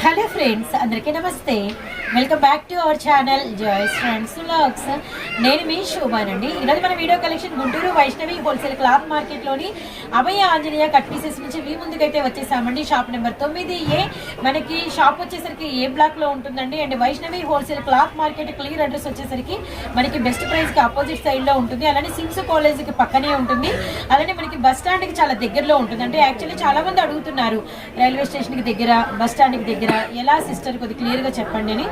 Hello friends అందరికీ నమస్తే Welcome back to our channel joys friends లాక్స్ నేను మీ శోభానండి. ఈరోజు మన video collection Guntur Vaishnavi wholesale cloth మార్కెట్లోని Abhaya Anjaneya cut pieces నుంచి మీ ముందుకైతే వచ్చేసామండి. షాప్ నెంబర్ తొమ్మిది ఏ మనకి షాప్ వచ్చేసరికి ఏ బ్లాక్లో ఉంటుందండి. And Vaishnavi wholesale cloth market clear address వచ్చేసరికి మనకి బెస్ట్ ప్రైస్కి ఆపోజిట్ సైడ్లో ఉంటుంది. అలానే సిమ్స్ కాలేజ్కి పక్కనే ఉంటుంది. అలానే మనకి బస్ స్టాండ్కి చాలా దగ్గరలో ఉంటుంది. అంటే యాక్చువల్లీ చాలామంది అడుగుతున్నారు రైల్వే స్టేషన్కి దగ్గర బస్ స్టాండ్కి దగ్గర. ఎలా సిస్టర్ కొద్ది క్లియర్గా చెప్పండి అని.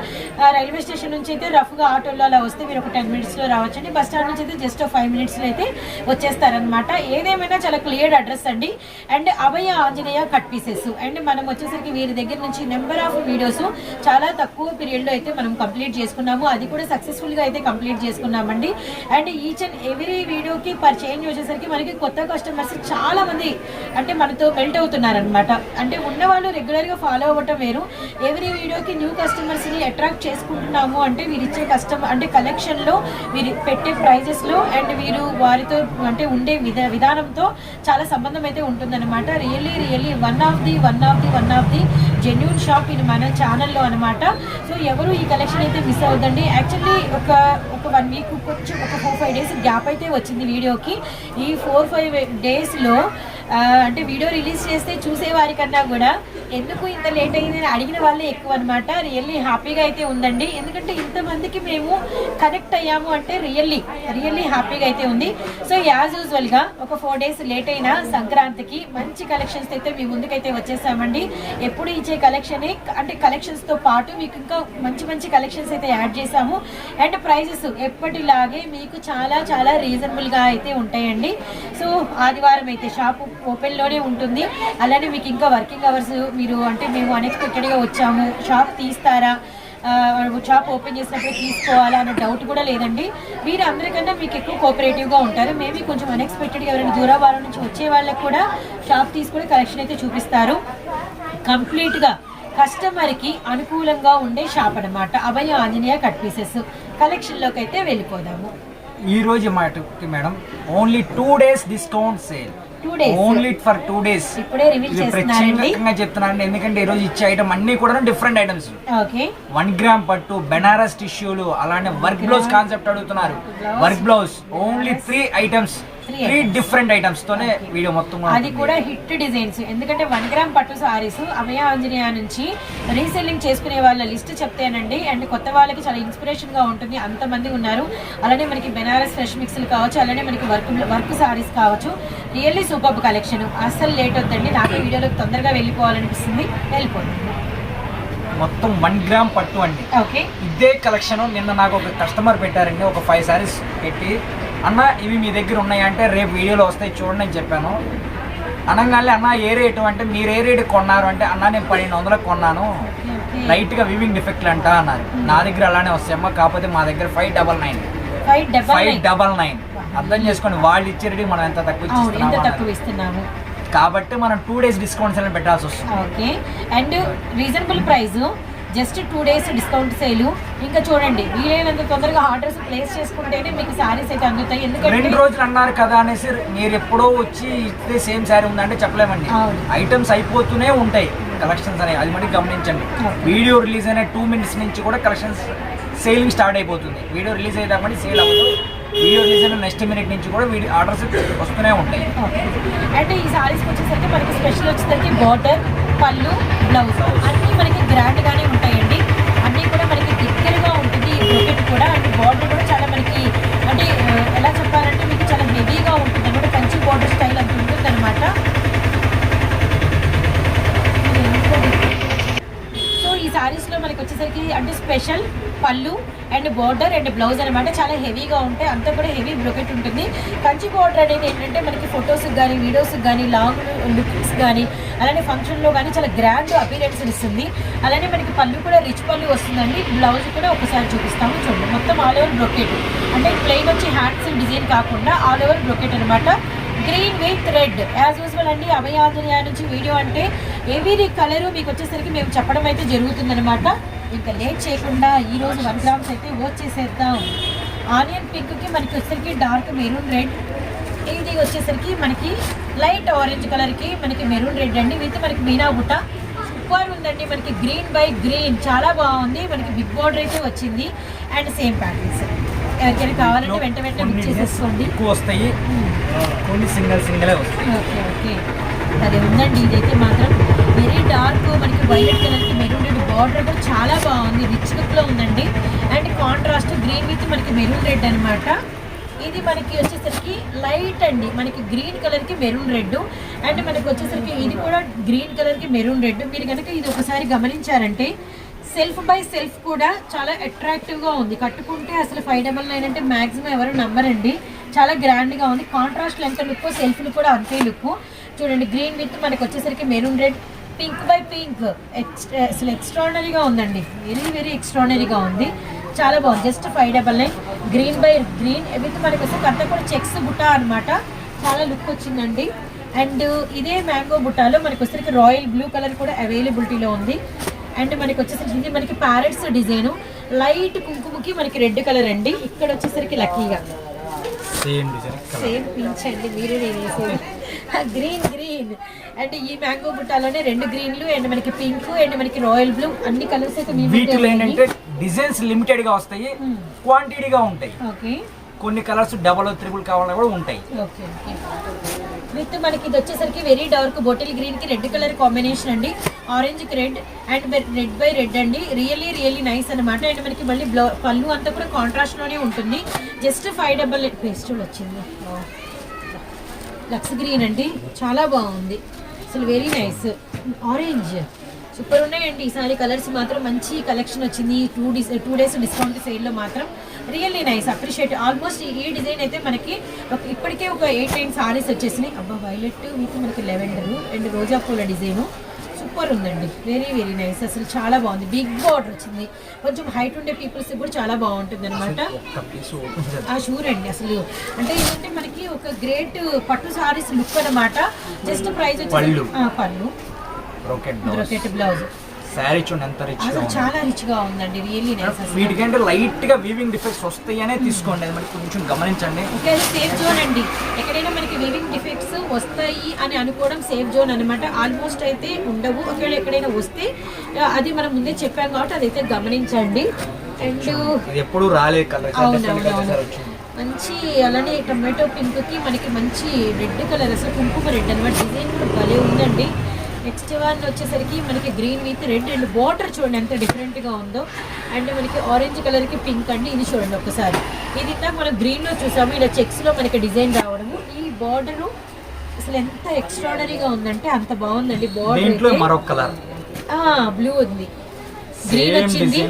రైల్వే స్టేషన్ నుంచి అయితే రఫ్గా ఆటోలో అలా వస్తే మీరు ఒక టెన్ మినిట్స్లో రావచ్చండి. బస్ స్టాండ్ నుంచి అయితే జస్ట్ ఫైవ్ మినిట్స్లో అయితే వచ్చేస్తారనమాట ఏదేమైనా చాలా క్లియర్ అడ్రస్ అండి. And Abhaya Anjaneya cut pieces. And మనం వచ్చేసరికి వీరి దగ్గర నుంచి నెంబర్ ఆఫ్ వీడియోస్ చాలా తక్కువ పీరియడ్లో అయితే మనం కంప్లీట్ చేసుకున్నాము. అది కూడా సక్సెస్ఫుల్గా అయితే కంప్లీట్ చేసుకున్నామండి. అండ్ ఈచ్ అండ్ ఎవ్రీ వీడియోకి పర్ చేంజ్ వచ్చేసరికి మనకి కొత్త కస్టమర్స్ చాలామంది అంటే మనతో మెల్ట్ అవుతున్నారనమాట అంటే ఉన్నవాళ్ళు రెగ్యులర్గా ఫాలో అవ్వటం వేరు. ఎవరీ వీడియోకి న్యూ కస్టమర్స్ని అట్రాక్ట్ చేసుకుంటున్నాము అంటే వీరు ఇచ్చే కస్టమర్ అంటే కలెక్షన్లో వీరు పెట్టే ప్రైజెస్లో అండ్ వీరు వారితో అంటే ఉండే విధా విధానంతో చాలా సంబంధం అయితే ఉంటుందన్నమాట. Really really one of the one of the one of the genuine shop ఇది మన ఛానల్లో అనమాట సో ఎవరు ఈ కలెక్షన్ అయితే మిస్ అవుతుందండి యాక్చువల్లీ ఒక ఒక వన్ వీక్ కొంచెం ఒక ఫోర్ ఫైవ్ డేస్ గ్యాప్ అయితే వచ్చింది వీడియోకి ఈ ఫోర్ ఫైవ్ డేస్లో అంటే వీడియో రిలీజ్ చేస్తే చూసే వారికన్నా కూడా ఎందుకు ఇంత లేట్ అయింది అని అడిగిన వాళ్ళే ఎక్కువ అనమాట రియల్లీ హ్యాపీగా అయితే ఉందండి. ఎందుకంటే ఇంతమందికి మేము కనెక్ట్ అయ్యాము అంటే రియల్లీ రియల్లీ హ్యాపీగా అయితే ఉంది. సో యాజ్ యూజువల్గా ఒక ఫోర్ డేస్ లేట్ అయినా సంక్రాంతికి మంచి కలెక్షన్స్ అయితే మీ ముందుకైతే వచ్చేసామండి. ఎప్పుడు ఇచ్చే కలెక్షనే అంటే కలెక్షన్స్తో పాటు మీకు ఇంకా మంచి మంచి కలెక్షన్స్ అయితే యాడ్ చేసాము అండ్ ప్రైజెస్ ఎప్పటిలాగే మీకు చాలా చాలా రీజనబుల్గా అయితే ఉంటాయండి. సో ఆదివారం అయితే షాపు ఓపెన్లోనే ఉంటుంది. అలానే మీకు ఇంకా వర్కింగ్ అవర్స్ మీరు అంటే మేము అన్ఎక్స్పెక్టెడ్గా వచ్చాము. షాప్ తీస్తారా? షాప్ ఓపెన్ చేసినప్పుడు తీసుకోవాలా అనే డౌట్ కూడా లేదండి. మీరు అందరికన్నా మీకు ఎక్కువ కోఆపరేటివ్గా ఉంటారు. మేబీ కొంచెం అన్ఎక్స్పెక్టెడ్గా ఎవరైనా దూరాభారం నుంచి వచ్చే వాళ్ళకి కూడా షాప్ తీసుకుని కలెక్షన్ అయితే చూపిస్తారు. కంప్లీట్గా కస్టమర్కి అనుకూలంగా ఉండే షాప్ అన్నమాట. అభయ ఆంజనేయ కట్ పీసెస్ కలెక్షన్లోకి అయితే వెళ్ళిపోదాము. ఈ రోజు మాటకి madam only two days discount sale only for two days ప్రత్యేకంగా చెప్తున్నానండి. ఎందుకంటే ఈ రోజు ఇచ్చే ఐటమ్ అన్ని కూడా డిఫరెంట్ ఐటమ్స్ వన్ గ్రామ్ పట్టు బెనారస్ టిష్యూలు అలానే వర్క్ బ్లౌజ్ కాన్సెప్ట్ అడుగుతున్నారు. Work blouse only three items three different items తోనే వీడియో మొత్తం అది కూడా హిట్ డిజైన్స్. ఎందుకంటే వన్ గ్రామ్ పట్టు సారీస్ అభయ ఆంజనేయ నుంచి రీసెల్లింగ్ చేసుకునే వాళ్ళ లిస్ట్ చెప్తేనండి. అండ్ కొత్త వాళ్ళకి చాలా ఇన్స్పిరేషన్గా ఉంటుంది. అంతమంది ఉన్నారు. అలానే మనకి బెనారస్ ఫ్రెష్ మిక్స్లు కావచ్చు అలానే మనకి వర్క్ వర్క్ సారీస్ కావచ్చు. రియల్లీ సూపర్ కలెక్షన్ అస్సలు లేట్ వద్దండి. నాకు ఈ వీడియోలో తొందరగా వెళ్ళిపోవాలనిపిస్తుంది. వెళ్ళిపోతుంది మొత్తం వన్ గ్రామ్ పట్టు అండి. ఓకే ఇదే కలెక్షన్ నిన్న నాకు ఒక కస్టమర్ పెట్టారండి. ఒక ఫైవ్ సారీస్ పెట్టి అన్న ఇవి మీ దగ్గర ఉన్నాయి అంటే రేపు వీడియోలో వస్తాయి చూడండి అని చెప్పాను. అనగానే అన్న ఏ రేటు అంటే మీరు ఏ రేటు కొన్నారు అంటే అన్న నేను పన్నెండు వందలకు కొన్నాను. లైట్గా వివింగ్ డిఫెక్ట్లు అంట అన్నారు. నా దగ్గర అలానే వస్తాయమ్మా కాకపోతే మా దగ్గర five double nine five double nine అర్థం చేసుకోండి వాళ్ళు ఇచ్చేది మనం ఎంత తక్కువ ఇస్తున్నాము కాబట్టి మనం టూ డేస్ డిస్కౌంట్స్ అని పెట్టాల్సి వస్తుంది. Okay. And reasonable price just two days discount sale. ఇంకా చూడండి వీలైనంత తొందరగా ఆర్డర్స్ ప్లేస్ చేసుకుంటేనే మీకు సారీస్ అయితే అందుతాయి. ఎందుకంటే రెండు రోజులు అన్నారు కదా అనేసి మీరు ఎప్పుడో వచ్చి ఇస్తే సేమ్ శారీ ఉందంటే చెప్పలేమండి. ఐటమ్స్ అయిపోతూనే ఉంటాయి కలెక్షన్స్ అనేవి. అది మటుకు గమనించండి. వీడియో రిలీజ్ అయిన టూ మినిట్స్ నుంచి కూడా కలెక్షన్స్ సేలింగ్ స్టార్ట్ అయిపోతుంది. వీడియో రిలీజ్ అయ్యేదామని సేల్ అవ్వదు. వీడియో చేసిన నెక్స్ట్ మినిట్ నుంచి కూడా వీడి ఆర్డర్స్ వస్తూనే ఉంటాయి. అంటే ఈ సారీస్కి వచ్చేసరికి మనకి స్పెషల్ వచ్చేసరికి బార్డర్ పళ్ళు బ్లౌజ్ అన్నీ మనకి గ్రాండ్గానే ఉంటాయండి. అన్నీ కూడా మనకి దగ్గరగా ఉంటుంది ఈ బ్రొకెట్ కూడా. అండ్ బార్డర్ కూడా చాలా మనకి అంటే ఎలా చెప్పాలంటే మీకు చాలా హెవీగా ఉంటుంది. అనమాట కంచి బార్డర్ స్టైల్ అంత ఉంటుంది అనమాట శారీస్లో సారీస్లో మనకి వచ్చేసరికి అంటే స్పెషల్ పళ్ళు అండ్ బార్డర్ అండ్ బ్లౌజ్ అనమాట చాలా హెవీగా ఉంటాయి అంతా కూడా హెవీ బ్రొకెట్ ఉంటుంది. కంచి బార్డర్ అనేది ఏంటంటే మనకి ఫొటోస్కి కానీ వీడియోస్కి కానీ లాంగ్ లుక్స్ కానీ అలానే ఫంక్షన్లో కానీ చాలా గ్రాండ్ అపీరెన్స్ ఇస్తుంది. అలానే మనకి పళ్ళు కూడా రిచ్ పళ్ళు వస్తుందండి. బ్లౌజ్ కూడా ఒకసారి చూపిస్తాము. చూడండి మొత్తం ఆల్ ఓవర్ బ్రొకెట్ అంటే ప్లెయిన్ వచ్చి హ్యాండ్స్ డిజైన్ కాకుండా ఆల్ ఓవర్ బ్రొకెట్ అనమాట green with red. As usual అండి అభయాంజనేయ నుంచి వీడియో అంటే ఎవరీ కలరు మీకు వచ్చేసరికి మేము చెప్పడం అయితే జరుగుతుందనమాట ఇంకా లేట్ చేయకుండా ఈ రోజు వన్ గ్రామ్స్ అయితే వచ్చేసేద్దాం ఆనియన్ పింక్కి మనకి వచ్చేసరికి డార్క్ మెరూన్ రెడ్ ఇది వచ్చేసరికి మనకి లైట్ ఆరెంజ్ కలర్కి మనకి మెరూన్ రెడ్ అండి. విత్ మనకి మీనా బుట్ట. సూపర్ ఉందండి మనకి గ్రీన్ బై గ్రీన్ చాలా బాగుంది. మనకి బిగ్ బార్డర్ అయితే వచ్చింది. అండ్ సేమ్ ప్యాటర్న్స్ ఎవరికైనా కావాలంటే వెంట వెంటనే బుక్ చేసేసుకోండి. ఎక్కువ వస్తాయి. కొన్ని సింగిల్ సింగిలే వస్తాయి. Okay okay. అదే ఉందండి ఇదైతే మాత్రం వెరీ డార్క్ మనకి వైలెట్ కలర్కి మెరూన్ రెడ్ బార్డర్ కూడా చాలా బాగుంది. రిచ్ లుక్లో ఉందండి. అండ్ కాంట్రాస్ట్ గ్రీన్ విత్ మనకి మెరూన్ రెడ్ అన్నమాట. ఇది మనకి వచ్చేసరికి లైట్ అండి. మనకి గ్రీన్ కలర్కి మెరూన్ రెడ్. అండ్ మనకి వచ్చేసరికి ఇది కూడా గ్రీన్ కలర్కి మెరూన్ రెడ్. మీరు కనుక ఇది ఒకసారి గమనించారంటే సెల్ఫ్ బై సెల్ఫ్ కూడా చాలా అట్రాక్టివ్గా ఉంది. కట్టుకుంటే అసలు ఫైవ్ డబల్ నైన్ అంటే మ్యాక్సిమం ఎవరు నమ్మరండి. చాలా గ్రాండ్గా ఉంది. కాంట్రాస్ట్ ఎంత లుక్ సెల్ఫ్లు కూడా అంతే లుక్ చూడండి గ్రీన్ విత్ మనకి వచ్చేసరికి maroon red pink by pink అసలు ఎక్స్ట్రాడనరీగా ఉందండి. వెరీ వెరీ ఎక్స్ట్రాడనరీగా ఉంది. చాలా బాగుంది. Just five double nine green by green with మనకి వస్తే అంతా కూడా చెక్స్ బుట్ట అన్నమాట. చాలా లుక్ వచ్చిందండి. అండ్ ఇదే మ్యాంగో బుట్టాలో మనకి వచ్చేసరికి రాయల్ బ్లూ కలర్ కూడా అవైలబిలిటీలో ఉంది. అండ్ మనకి వచ్చేసరికి ఇది మనకి ప్యారెట్స్ డిజైన్ లైట్ కుంకుమకి మనకి రెడ్ కలర్ అండి. ఇక్కడ వచ్చేసరికి లక్కీగా సేమ్ సేమ్ పించ్ అండి. మీరే నేను గ్రీన్ గ్రీన్ అండ్ ఈ మ్యాంగో బుట్టాలోనే రెండు గ్రీన్లు అండ్ మనకి పింక్ అండ్ మనకి రాయల్ బ్లూ అన్ని కలర్స్ అయితే మీ వీటిలో ఏంటంటే డిజైన్స్ లిమిటెడ్గా వస్తాయి క్వాంటిటీగా ఉంటాయి. ఓకే కొన్ని కలర్స్ డబల్ త్రిబుల్ కావాలని కూడా ఉంటాయి. ఓకే ఓకే విత్ మనకి ఇది వచ్చేసరికి వెరీ డార్క్ బాటిల్ గ్రీన్కి రెడ్ కలర్ కాంబినేషన్ అండి. ఆరెంజ్కి red and red by red అండి. రియల్లీ రియల్లీ నైస్ అనమాట అండ్ మనకి మళ్ళీ బ్లౌ పళ్ళు అంతా కూడా కాంట్రాస్ట్లోనే ఉంటుంది. జస్ట్ ఫైవ్ డబల్ పేస్టల్ వచ్చింది. Oh. లక్స్ గ్రీన్ అండి. చాలా బాగుంది. అసలు వెరీ నైస్ ఆరెంజ్ సూపర్ ఉన్నాయండి. ఈసారి కలర్స్ మాత్రం మంచి కలెక్షన్ వచ్చింది. Two dis two days discount సేల్లో మాత్రం రియల్లీ నైస్. అప్రిషియేట్ ఆల్మోస్ట్ ఈ డిజైన్ అయితే మనకి ఇప్పటికే ఒక ఎయిట్ నైన్ సారీస్ వచ్చేసినాయి. అబ్బా వైలెట్ విత్ మనకి లెవెండర్ అండ్ రోజా పూల డిజైను. సూపర్ ఉందండి. వెరీ వెరీ నైస్ అసలు చాలా బాగుంది. బిగ్ బార్డర్ వచ్చింది. కొంచెం హైట్ ఉండే పీపుల్స్ కూడా చాలా బాగుంటుంది అనమాట. ఆ షూర్ అండి అసలు. అంటే ఏంటంటే మనకి ఒక గ్రేట్ పట్టు సారీస్ లుక్ అన్నమాట. Just price. వచ్చి పళ్ళు. Brocade blouse brocade blouse saree చూడండి ఎంత రిచ్ చాలా రిచ్గా ఉందండి రియల్లీ నైస్ వీటికంటే లైట్గా వీవింగ్ డిఫెక్ట్స్ వస్తాయనే తీసుకోండి అది మరి కొంచెం గమనించండి. ఓకే సేఫ్ జోన్ అండి. ఎక్కడైనా మనకి వివింగ్ డిఫెక్ట్స్ వస్తాయి అని అనుకోవడం సేఫ్ జోన్ అనమాట ఆల్మోస్ట్ అయితే ఉండవు. ఒకవేళ ఎక్కడైనా వస్తే అది మనం ముందే చెప్పాం కాబట్టి అదైతే గమనించండి. అండ్ ఎప్పుడు రాలేదు కలర్ మంచి అలానే టొమాటో పింక్కి మనకి మంచి రెడ్ కలర్ అసలు కుంకుమ రెడ్ అనమాట డిజైన్ కూడా భలే ఉందండి. నెక్స్ట్ వన్ వచ్చేసరికి మనకి green with red and border చూడండి ఎంత different గా ఉందో. అండ్ మనకి ఆరెంజ్ కలర్కి పింక్ అండి. ఇది చూడండి ఒకసారి. ఇది ఇందాక మనం green లో చూసాము. ఇలా చెక్స్లో మనకి డిజైన్ రావడము. ఈ బార్డర్ అసలు ఎంత ఎక్స్ట్రాడనరీగా ఉందంటే అంత బాగుందండి బార్డర్ మరొక కలర్ బ్లూ ఉంది. గ్రీన్ వచ్చింది.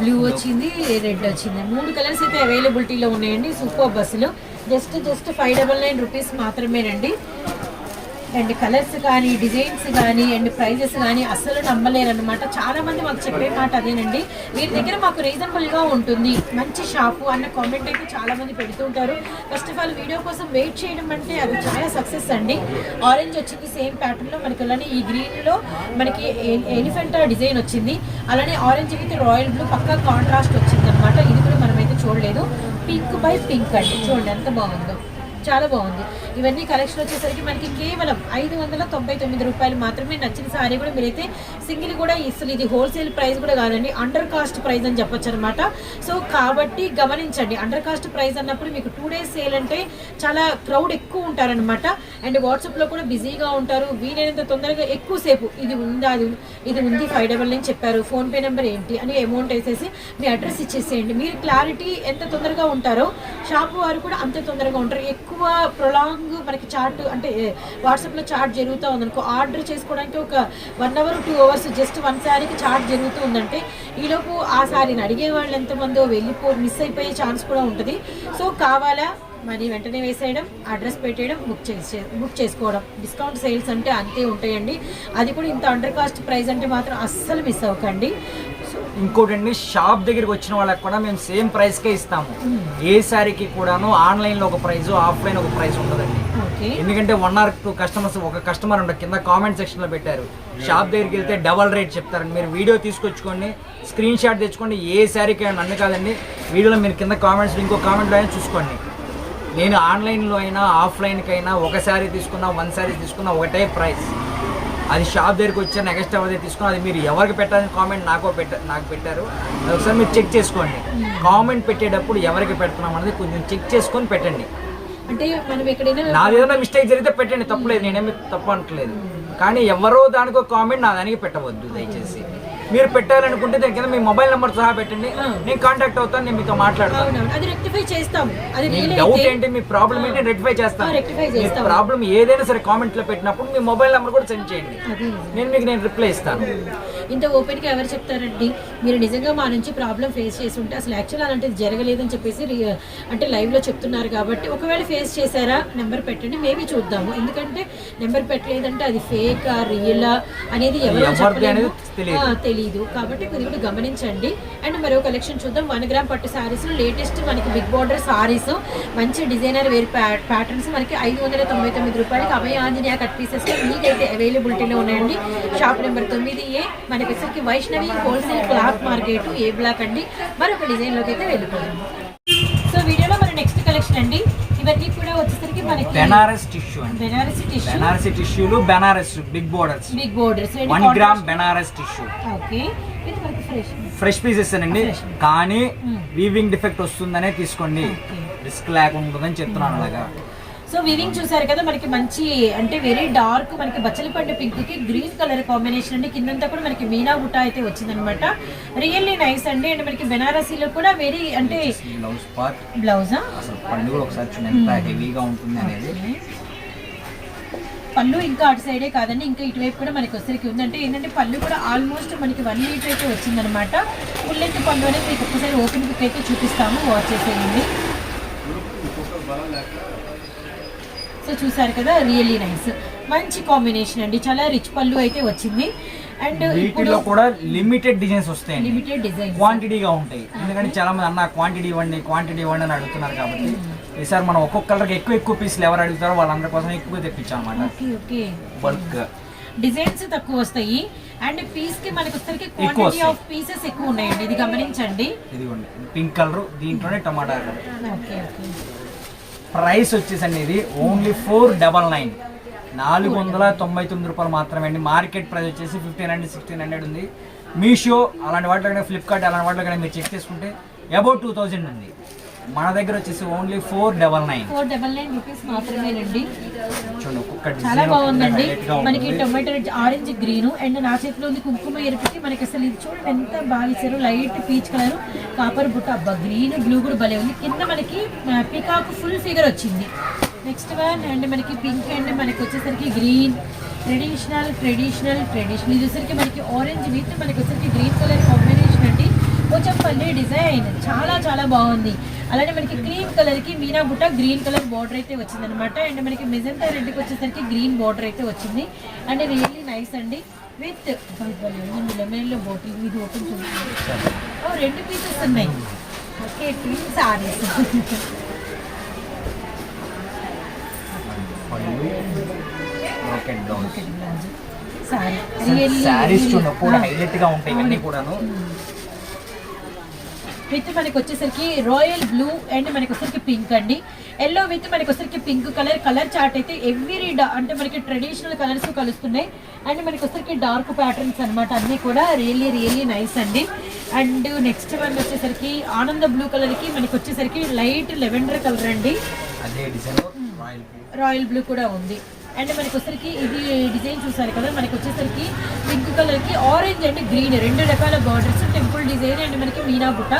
బ్లూ వచ్చింది రెడ్ వచ్చింది. మూడు కలర్స్ అయితే అవైలబిలిటీలో ఉన్నాయండి. సూపర్ బస్సులు just just five double nine rupees మాత్రమేనండి. అండ్ కలర్స్ కానీ డిజైన్స్ కానీ అండ్ ప్రైజెస్ కానీ అస్సలు నమ్మలేరనమాట చాలా మంది మాకు చెప్పే మాట అదేనండి. వీరి దగ్గర మాకు రీజనబుల్గా ఉంటుంది. మంచి షాపు అన్న కామెంట్ అయితే చాలా మంది పెడుతుంటారు ఫస్ట్ ఆఫ్ ఆల్ వీడియో కోసం వెయిట్ చేయడం అంటే అది చాలా సక్సెస్ అండి. ఆరెంజ్ వచ్చింది సేమ్ ప్యాటర్న్లో మనకి అలానే ఈ గ్రీన్లో మనకి ఎలిఫెంట్ డిజైన్ వచ్చింది. అలానే ఆరెంజ్ అయితే రాయల్ బ్లూ పక్కా కాంట్రాస్ట్ వచ్చింది అనమాట ఇది కూడా మనమైతే చూడలేదు. పింక్ బై పింక్ అండి. చూడండి ఎంత బాగుందో. చాలా బాగుంది. ఇవన్నీ కలెక్షన్ వచ్చేసరికి మనకి కేవలం ఐదు వందల తొంభై తొమ్మిది రూపాయలు మాత్రమే నచ్చిన సారీ కూడా మీరైతే సింగిల్ కూడా ఇస్తులు ఇది హోల్సేల్ ప్రైస్ కూడా కాదండి అండర్ కాస్ట్ ప్రైస్ అని చెప్పొచ్చు అనమాట సో కాబట్టి గమనించండి అండర్ కాస్ట్ ప్రైస్ అన్నప్పుడు మీకు టూ డేస్ సేల్ అంటే చాలా క్రౌడ్ ఎక్కువ ఉంటారనమాట. అండ్ వాట్సాప్లో కూడా బిజీగా ఉంటారు వీలైనంత తొందరగా ఎక్కువసేపు ఇది ఉందా అది ఇది ఉంది ఫైవ్ డబల్ నైన్ చెప్పారు. ఫోన్పే నెంబర్ ఏంటి అని అమౌంట్ వేసేసి మీ అడ్రస్ ఇచ్చేసేయండి. మీరు క్లారిటీ ఎంత తొందరగా ఉంటారో షాప్ వారు కూడా అంత తొందరగా ఉంటారు. ఎక్కువ ఎక్కువ ప్రొలాంగ్ మనకి చాట్ అంటే వాట్సాప్లో చాట్ జరుగుతూ ఉందనుకో ఆర్డర్ చేసుకోవడానికి ఒక one hour two hours just one శారీకి చార్ట్ జరుగుతూ ఉందంటే ఈలోపు ఆ శారీని అడిగే వాళ్ళు ఎంతమందో వెళ్ళిపో మిస్ అయిపోయే ఛాన్స్ కూడా ఉంటుంది. సో కావాలా? మరి వెంటనే వేసేయడం అడ్రస్ పెట్టేయడం బుక్ చేసే బుక్ చేసుకోవడం. డిస్కౌంట్ సేల్స్ అంటే అంతే ఉంటాయండి. అది కూడా ఇంత అండర్ కాస్ట్ ప్రైస్ అంటే మాత్రం అస్సలు మిస్ అవ్వకండి. సో ఇంకోటి అండి షాప్ దగ్గరికి వచ్చిన వాళ్ళకి కూడా మేము సేమ్ ప్రైస్కే ఇస్తాము. ఏ శారీకి కూడాను ఆన్లైన్లో ఒక ప్రైస్ ఆఫ్లైన్ ఒక ప్రైస్ ఉంటుందండి ఓకే. ఎందుకంటే వన్ ఆర్ టూ కస్టమర్స్ ఒక కస్టమర్ ఉండ కింద కామెంట్ సెక్షన్లో పెట్టారు. షాప్ దగ్గరికి వెళ్తే డబల్ రేట్ చెప్తారండి. మీరు వీడియో తీసుకొచ్చుకోండి స్క్రీన్ షాట్ తెచ్చుకోండి ఏ శారీకి అయినా నన్ను కాదండి వీడియోలో మీరు కింద కామెంట్స్ ఇంకో కామెంట్లో అయినా చూసుకోండి. నేను ఆన్లైన్లో అయినా ఆఫ్లైన్కి అయినా ఒక శారీ తీసుకున్నా వన్ శారీ తీసుకున్నా ఒకటే ప్రైస్. అది షాప్ దగ్గరికి వచ్చి నెక్స్ట్ అవదే తీసుకుని అది మీరు ఎవరికి పెట్టాలని కామెంట్ నాకు పెట్ట నాకు పెట్టారు. అది ఒకసారి మీరు చెక్ చేసుకోండి. కామెంట్ పెట్టేటప్పుడు ఎవరికి పెడుతున్నాం అనేది కొంచెం చెక్ చేసుకొని పెట్టండి. అంటే మనం ఎక్కడైనా నాది ఏదైనా మిస్టేక్ జరిగితే పెట్టండి. తప్పులేదు. నేనేమి తప్పు అనట్లేదు. కానీ ఎవరో దానికో కామెంట్ నా దానికి పెట్టవద్దు దయచేసి. మీరు పెట్టాలనుకుంటే దాని కింద మీ మొబైల్ నెంబర్ సహా పెట్టండి. నేను కాంటాక్ట్ అవుతాను నేను మీతో మాట్లాడతాను. అవునవును అది రెక్టిఫై చేస్తాం. అది మీ రియల్ డౌట్ ఏంటి? మీ ప్రాబ్లం ఏంటి? రెక్టిఫై చేస్తాను. ప్రాబ్లం ఏదైనా సరే కామెంట్లో పెట్టినప్పుడు మీ మొబైల్ నెంబర్ కూడా సెండ్ చేయండి. నేను మీకు నేను రిప్లై ఇస్తాను. ఇంత ఓపెన్గా ఎవరు చెప్తారండి? మీరు నిజంగా మా నుంచి ప్రాబ్లం ఫేస్ చేసి ఉంటే అసలు యాక్చువల్ అలాంటిది జరగలేదని చెప్పేసి అంటే లైవ్లో చెప్తున్నారు కాబట్టి ఒకవేళ ఫేస్ చేశారా నెంబర్ పెట్టండి మేబీ చూద్దాము. ఎందుకంటే నెంబర్ పెట్టలేదంటే అది ఫేక్ రియల్ అనేది ఎవరో చెప్పలేము. తెలియదు. కాబట్టి ఇది కూడా గమనించండి. అండ్ మరో కలెక్షన్ చూద్దాం. వన్ గ్రామ్ పట్టు సారీస్ లేటెస్ట్ మనకి బిగ్ బార్డర్ సారీస్ మంచి డిజైనర్ వేర్ ప్యాటర్న్స్ మనకి ఐదు వందల తొంభై తొమ్మిది రూపాయలకి అభయ ఆంజనేయ కట్ పీసెస్ మీకైతే అవైలబిలిటీలో ఉన్నాయండి. షాప్ నెంబర్ తొమ్మిది ఏ మనకి వచ్చరికి Vaishnavi wholesale cloth market A block అండి. మరొక డిజైన్లోకి అయితే వెళ్ళిపోయాము సో వీడియోలో మన నెక్స్ట్ కలెక్షన్ అండి. ఇవన్నీ కూడా వచ్చేసరికి మనకి బెనారస్ టిష్యూ అండి. Banarasi tissue. Banarasi టిష్యూలు Banaras big borders. Big borders one gram Banaras tissue. Okay. ఇది మనకి ఫ్రెష్ ఫ్రెష్ పీసెస్ అండి. కానీ Hmm. వీవింగ్ డిఫెక్ట్ వస్తుందనే తీసుకోండి. రిస్క్ లేకుండా ఉంటుందని చెప్తున్నాను అలాగా. సో వివింగ్ చూసారు కదా మనకి మంచి అంటే వెరీ డార్క్ మనకి బచ్చలపండు పింక్కి గ్రీన్ కలర్ కాంబినేషన్ అండి. కిందంతా కూడా మనకి మీనా బుట్ట అయితే వచ్చిందనమాట. రియల్లీ నైస్ అండి. అండ్ మనకి బెనారసీలో కూడా వెరీ అంటే బ్లౌజ్ పార్ట్ బ్లౌజా అసలు పండుగ ఒకసారి చూడండి ఎంత హెవీగా ఉంటుంది అనేది. పళ్ళు ఇంకా అటు సైడే కాదండి ఇంకా ఇటువైపు కూడా మనకి వచ్చరికి ఉంది. అంటే ఏంటంటే పళ్ళు కూడా ఆల్మోస్ట్ మనకి వన్ లీటర్ అయితే వచ్చిందనమాట. ఫుల్ లెంత్ పళ్ళు అనేది మీకు ఒక్కసారి ఓపెన్ బుక్ అయితే చూపిస్తాము. వాచ్ చేసేయండి. సో చూసారు కదా రియల్లీ నైస్ మంచి కాంబినేషన్ అండి. చాలా రిచ్ పళ్ళు అయితే వచ్చింది. అండ్ వీటిలో కూడా లిమిటెడ్ డిజైన్స్ వస్తాయండి. లిమిటెడ్ డిజైన్ క్వాంటిటీగా ఉంటాయి. ఎందుకంటే చాలా మంది అన్న క్వాంటిటీ ఇవ్వండి క్వాంటిటీ ఇవ్వండి అని అడుగుతున్నారు కాబట్టి ఈసారి మనం ఒక్కొక్క కలర్కి ఎక్కువ ఎక్కువ పీసులు ఎవరు అడుగుతారో వాళ్ళందరి కోసం ఎక్కువ తెప్పించాం అనమాట బల్క్ డిజైన్స్ తక్కువ వస్తాయి. అండ్ పీస్కి మనకి ఎక్కువ క్వాంటిటీ వస్తాయి. ఆఫ్ పీసెస్ ఎక్కువ ఉన్నాయండి. ఇది గమనించండి. ఇదిగోండి పింక్ కలర్ దీంట్లోనే టమాటా కలర్ ఓకే ఓకే ప్రైస్ వచ్చేసండి ఇది. ఓన్లీ ఫోర్ డబల్ నైన్ నాలుగు వందల తొంభై తొమ్మిది రూపాయలు మాత్రమే అండి. మార్కెట్ ప్రైస్ వచ్చేసి ఫిఫ్టీన్ హండ్రెడ్ సిక్స్టీన్ హండ్రెడ్ ఉంది. మీషో అలాంటి వాటిలో కానీ ఫ్లిప్కార్ట్ అలాంటి వాటిలో కానీ మీరు చెక్ చేసుకుంటే అబౌట్ టూ థౌజండ్ ఉంది. మన దగ్గర వచ్చేసి only four double nine four double nine rupees మాత్రమేనండి. చూడండి ఒక్కొక్క చాలా బాగుందండి. మనకి టొమాటో ఆరెంజ్ గ్రీన్ అండ్ నా చేతిలో ఉంది కుంకుమ ఎరుపుకి మనకి అసలు ఇది చూడండి ఎంత బాగా ఇచ్చారు. లైట్ పీచ్ కలర్ కాపర్ బుట్ట. అబ్బా గ్రీన్ బ్లూ కూడా భలే ఉంది. కింద మనకి పికాక్ ఫుల్ ఫిగర్ వచ్చింది. నెక్స్ట్ వన్ అండ్ మనకి పింక్ అండ్ మనకి వచ్చేసరికి గ్రీన్ ట్రెడిషనల్ ట్రెడిషనల్ ట్రెడిషనల్ ఇది వచ్చేసరికి మనకి ఆరెంజ్ విత్ మనకి వచ్చేసరికి గ్రీన్ కలర్ కాంబినేషన్ అండి. పోచంపల్లి డిజైన్. చాలా చాలా బాగుంది. అలానే మనకి క్రీమ్ కలర్కి మీనా బుట్ట గ్రీన్ కలర్ బార్డర్ అయితే వచ్చింది అనమాట అండ్ మనకి మెజంతా రెడ్కి వచ్చేసరికి గ్రీన్ బార్డర్ అయితే వచ్చింది. అండ్ రియల్లీ నైస్ అండి. విత్ లెమన్లో బాటిల్ ఇది ఓపెన్ చూడండి ఓ రెండు పీసెస్ ఉన్నాయి ఓకే సారీస్ కూడా హైలైట్గా ఉంటాయి కూడాను విత్ మనకి వచ్చేసరికి రాయల్ బ్లూ అండ్ మనకి వచ్చేసరికి పింక్ అండి. ఎల్లో విత్ మనకి వచ్చేసరికి పింక్ కలర్ కలర్ చార్ట్ అయితే ఎవ్రీ అంటే మనకి ట్రెడిషనల్ కలర్స్ కలుస్తున్నాయి. అండ్ మనకి వచ్చేసరికి డార్క్ ప్యాటర్న్స్ అన్నమాట. అన్నీ కూడా రియల్లీ రియల్లీ నైస్ అండి. అండ్ నెక్స్ట్ వన్ వచ్చేసరికి ఆనంద బ్లూ కలర్కి మనకి వచ్చేసరికి లైట్ లెవెండర్ కలర్ అండి. రాయల్ బ్లూ కూడా ఉంది. అండ్ మనకి వచ్చేసరికి ఇది డిజైన్ చూసారు కదా మనకి వచ్చేసరికి పింక్ కలర్కి ఆరెంజ్ అండ్ గ్రీన్ రెండు రకాల బార్డర్స్ టెంపుల్ డిజైన్ అండ్ మనకి మీనా బుట్ట.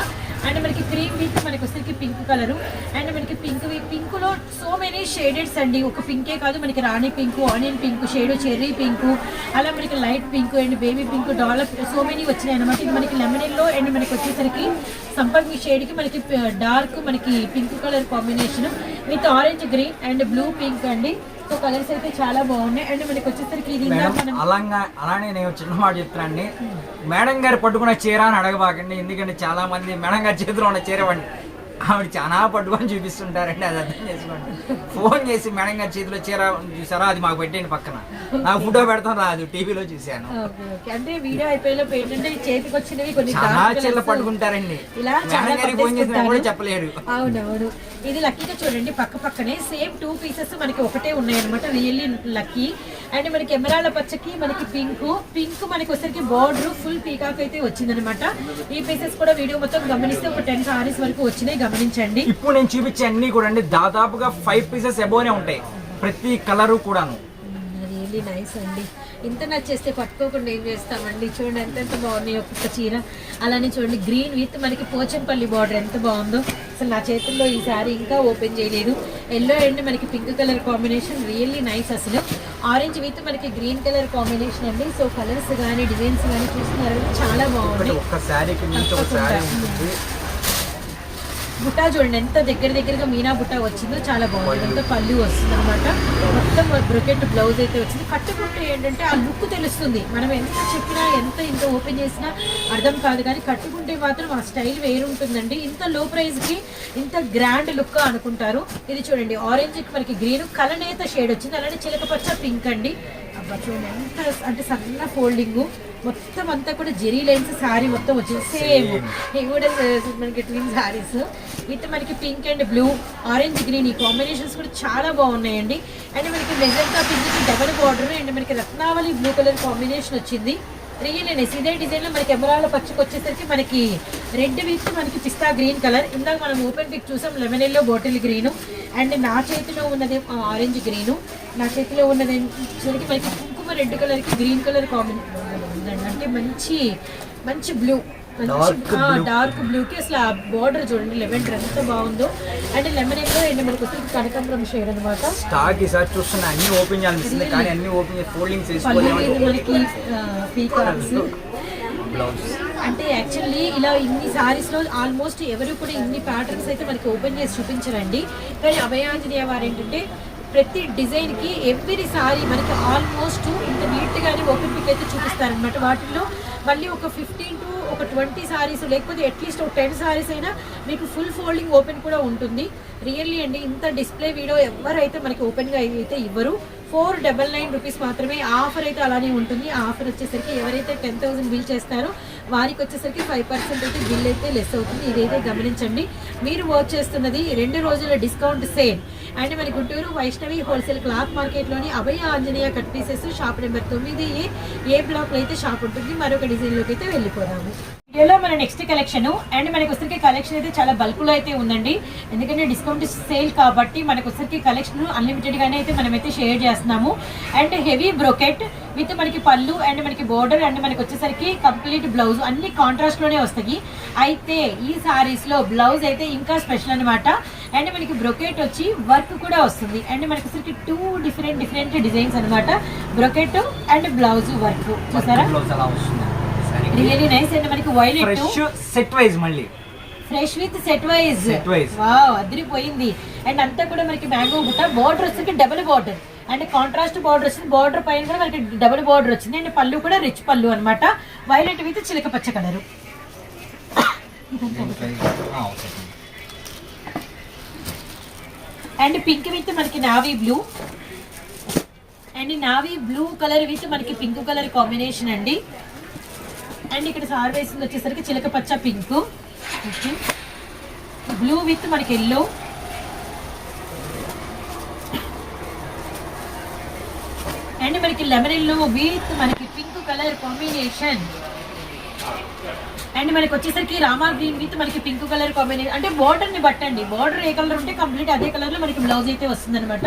అండ్ మనకి క్రీమ్ విత్ మనకి వచ్చేసరికి పింక్ కలర్ అండ్ మనకి పింక్ పింక్లో సో మెనీ షేడెడ్స్ అండి. ఒక పింకే కాదు మనకి రాణి pink onion pink shade cherry pink అలా మనకి light pink and baby pink dollar so many వచ్చినాయి అనమాట ఇది మనకి లెమనెల్లో అండ్ మనకి వచ్చేసరికి సంపంగి షేడ్కి మనకి డార్క్ మనకి pink colour combination with orange green and blue pink అండి. కలర్స్ అయితే చాలా బాగున్నాయి. అండ్ మనకి వచ్చేసరికి ఇది అలాగా అలానే నేను చిన్న మాట చెప్తానండి మేడం గారు పట్టుకున్న చీర అని అడగబాకండి. ఎందుకంటే చాలా మంది మేడం గారి చేతిలో ఉన్న చీర ఆవిడ చాలా పట్టుకొని చూపిస్తుంటారండి అది అర్థం చేసుకోండి. ఫోన్ చేసి మేడం గారి చేతిలో చీర చూసారా? అది మాకు పెట్టండి పక్కన. నాకు ఫోటో పెడతాం రాదు టీవీలో చూశాను. అంటే వీడియో ఏంటంటే చేతికి వచ్చినవి కొన్ని చాలా చీరలు పట్టుకుంటారండి. మేడం గారికి ఫోన్ చేసినా కూడా. చెప్పలేరు. అవునవును. ఇది లక్కీగా చూడండి పక్క పక్కనే సేమ్ టూ పీసెస్ మనకి ఒకటే ఉన్నాయి అనమాట రియల్లీ లక్కీ. అండ్ మనకి ఎమరాళ్ళ పచ్చకి మనకి పింక్. పింక్ మనకి వచ్చరికి బార్డర్ ఫుల్ పీకాక్ అయితే వచ్చిందనమాట ఈ పీసెస్ కూడా వీడియో మొత్తం గమనిస్తే ఒక టెన్ సారీస్ వరకు వచ్చినాయి. గమనించండి. ఇప్పుడు నేను చూపించే అన్ని కూడా అండి. దాదాపుగా ఫైవ్ పీసెస్ ఎబోనే ఉంటాయి. ప్రతి కలరు కూడాను. రియలీ నైస్ అండి. ఇంత నచ్చేస్తే పట్టుకోకుండా ఏం చేస్తామండి? చూడండి ఎంత ఎంత బాగున్నాయి ఒక్కొక్క చీర. అలానే చూడండి గ్రీన్ విత్ మనకి పోచంపల్లి బార్డర్ ఎంత బాగుందో. అసలు నా చేతుల్లో ఈ సారీ ఇంకా ఓపెన్ చేయలేదు. ఎల్లో అండ్ మనకి pink colour combination really nice అసలు. ఆరెంజ్ విత్ మనకి గ్రీన్ కలర్ కాంబినేషన్ అండి. సో కలర్స్ కానీ డిజైన్స్ కానీ చూస్తున్నారు చాలా బాగుంది ఒక్క శారీకి మించి ఒక శారీ ఉంటుంది బుట్ట చూడండి ఎంత దగ్గర దగ్గరగా మీనా బుట్ట వచ్చిందో చాలా బాగుంది. ఎంత పళ్ళు వస్తుంది అనమాట మొత్తం బ్రొకెట్ బ్లౌజ్ అయితే వచ్చింది. కట్టుకుంటే ఏంటంటే ఆ లుక్ తెలుస్తుంది. మనం ఎంత చెప్పినా ఎంత ఇంత ఓపెన్ చేసినా అర్థం కాదు కానీ కట్టుకుంటే మాత్రం ఆ స్టైల్ వేరు ఉంటుందండి ఇంత లో ప్రైస్కి ఇంత గ్రాండ్ లుక్ అనుకుంటారు. ఇది చూడండి ఆరెంజ్ మనకి గ్రీన్ కలనేత షేడ్ వచ్చింది. అలానే చిలక పచ్చ పింక్ అండి. అబ్బా చూడండి ఎంత అంటే సన్న ఫోల్డింగ్ మొత్తం అంతా కూడా జెరీ లైన్స్ సారీ మొత్తం వచ్చింది సేమ్. ఇవి కూడా మనకి ట్విన్ సారీస్ విత్ మనకి pink and blue orange green ఈ కాంబినేషన్స్ కూడా చాలా బాగున్నాయండి. అండ్ మనకి magenta pink double border and మనకి రత్నావళి బ్లూ కలర్ కాంబినేషన్ వచ్చింది. త్రీ ఇదే డిజైన్లో మనకి ఎమరాల పచ్చుకు వచ్చేసరికి మనకి రెడ్ విత్ మనకి పిస్తా గ్రీన్ కలర్ ఇందాక మనం ఓపెన్ పిక్ చూసాం lemon yellow bottle green and నా చేతిలో ఉన్నది ఆరెంజ్ గ్రీన్ నా చేతిలో ఉన్నది మనకి కుంకుమ రెడ్ కలర్కి గ్రీన్ కలర్ కాంబినేషన్ ఉందండి. అంటే మంచి మంచి బ్లూ డార్క్ బ్లూ కి అసలు ఆ బార్డర్ చూడండి లెవెండర్ ఎంత బాగుందో. అండ్ లెమన్ ఎల్లో అండ్ మనకి వచ్చి కనకాంబరం షేడ్ అనమాట స్టాక్ ఈసారి చూస్తున్నా అన్ని ఓపెన్ చేయాలనిపిస్తుంది కానీ అన్ని ఓపెన్ చేసి ఫోల్డింగ్ మీద మనకి పీకాక్స్ బ్లౌజ్ అంటే యాక్చువల్లీ ఇలా ఇన్ని సారీస్లో ఆల్మోస్ట్ ఎవరు కూడా ఇన్ని ప్యాటర్న్స్ అయితే మనకి ఓపెన్ చేసి చూపించరండి. కానీ అభయాంజనేయ వారు ఏంటంటే ప్రతి డిజైన్కి ఎవ్రీ సారీ మనకి ఆల్మోస్ట్ ఇంత నీట్ గానే ఓపెన్ పిక్ అయితే చూపిస్తారనమాట వాటిల్లో మళ్ళీ ఒక ఫిఫ్టీన్ టు ఒక ట్వంటీ సారీస్ లేకపోతే అట్లీస్ట్ ఒక టెన్ సారీస్ అయినా మీకు ఫుల్ ఫోల్డింగ్ ఓపెన్ కూడా ఉంటుంది. రియల్లీ అండి ఇంత డిస్ప్లే వీడియో ఎవరైతే మనకి ఓపెన్గా అయితే ఇవ్వరు ఫోర్ డబల్ నైన్ రూపీస్ మాత్రమే ఆఫర్ అయితే అలానే ఉంటుంది. ఆఫర్ వచ్చేసరికి ఎవరైతే టెన్ థౌసండ్ బిల్ చేస్తారో వారికి వచ్చేసరికి ఫైవ్ పర్సెంట్ అయితే బిల్ అయితే లెస్ అవుతుంది. ఇదైతే గమనించండి. మీరు వర్క్ చేస్తున్నది రెండు రోజుల డిస్కౌంట్ సేల్ అండ్ మన Guntur Vaishnavi wholesale cloth మార్కెట్లోని Abhaya Anjaneya cut pieces shop number తొమ్మిది ఏ ఏ బ్లాక్లో అయితే షాప్ ఉంటుంది. మరొక డిజైన్లోకి అయితే వెళ్ళిపోదాము. వీడియోలో మన నెక్స్ట్ కలెక్షన్ అండ్ మనకి వచ్చరికి కలెక్షన్ అయితే చాలా బల్క్లో అయితే ఉందండి. ఎందుకంటే డిస్కౌంట్ సేల్ కాబట్టి మనకు వచ్చరికి కలెక్షన్ అన్లిమిటెడ్ గానే అయితే మనమైతే షేర్ చేస్తున్నాము. అండ్ హెవీ బ్రోకెట్ విత్ మనకి పళ్ళు అండ్ మనకి బోర్డర్ అండ్ మనకి వచ్చేసరికి కంప్లీట్ బ్లౌజ్ అన్ని కాంట్రాస్ట్లోనే వస్తాయి. అయితే ఈ సారీస్లో బ్లౌజ్ అయితే ఇంకా స్పెషల్ అన్నమాట. అండ్ మనకి బ్రొకెట్ వచ్చి వర్క్ కూడా వస్తుంది. అండ్ మనకి వచ్చరికి టూ డిఫరెంట్ డిఫరెంట్ డిజైన్స్ అన్నమాట. బ్రొకెట్ అండ్ బ్లౌజ్ వర్క్ చూసారా? బ్లౌజ్ అలా వస్తుంది రియలీ నైస్ అండ్ మనకి వైలెట్ ఫ్రెష్ సెట్ వైజ్ మళ్ళీ fresh with set wise. Wow అదిరిపోయింది. అండ్ అంతా కూడా మనకి మ్యాంగో బుట్ట బార్డర్ వచ్చేసరికి double border and contrast border వచ్చింది బార్డర్ పైన కూడా మనకి డబుల్ బార్డర్ వచ్చింది. అండ్ పళ్ళు కూడా రిచ్ పళ్ళు అన్నమాట. వైలెట్ విత్ చిలక పచ్చ కలరు. అండ్ పింక్ విత్ మనకి navy blue and navy blue colour with మనకి పింక్ కలర్ కాంబినేషన్ అండి. అండ్ ఇక్కడ సార్ వేసింది వచ్చేసరికి చిలక పచ్చ పింక్. బ్లూ విత్ మనకి ఎల్లో అండ్ మనకి లెమన్ ఎల్లో విత్ మనకి పింక్ కలర్ కాంబినేషన్ అండ్ మనకి వచ్చేసరికి రామా గ్రీన్ విత్ మనకి పింక్ కలర్ కాంబినేషన్ అంటే బార్డర్ని బట్టండి. బార్డర్ ఏ కలర్ ఉంటే కంప్లీట్ అదే కలర్లో మనకి బ్లౌజ్ అయితే వస్తుంది అనమాట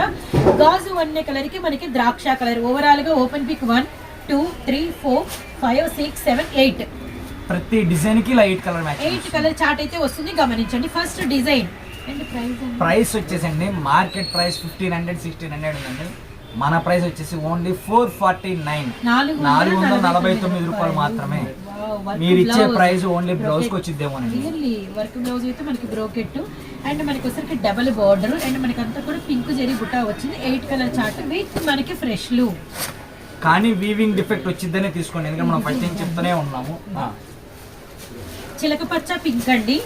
గాజు అనే కలర్కి మనకి ద్రాక్ష కలర్ ఓవరాల్గా open pick one two three four five six seven eight. ప్రతి డిజైన్కి light colour match eight colour chart అయితే వస్తుంది. గమనించండి. First design. And price price వచ్చేసండి. Market price fifteen hundred sixteen hundred ఉందండి. మన ప్రైస్ వచ్చేసి ఓన్లీ ఫోర్ ఫార్టీ నైన్. నాలుగు నాలుగు వందల నలభై తొమ్మిది రూపాయలు మాత్రమే. మీరు ఇచ్చే ప్రైస్ ఓన్లీ బ్లౌజ్కి వచ్చిద్దేమోనండి. రియల్లీ వర్క్ బ్లౌజ్ అయితే మనకి బ్రోకెట్ అండ్ మనకి వచ్చరికి డబల్ బార్డర్. అండ్ మనకి అంతా కూడా పింక్ జరీ బుట్ట వచ్చింది. ఎయిట్ కలర్ చార్ట్ విత్ మనకి ఫ్రెష్లు కానీ వీవింగ్ డిఫెక్ట్ వచ్చిద్దనే తీసుకోండి. ఎందుకంటే మనం ఫస్ట్ నుంచి చెప్తూనే ఉన్నాము. ఆ. చిలక పచ్చ పింక్ అండి.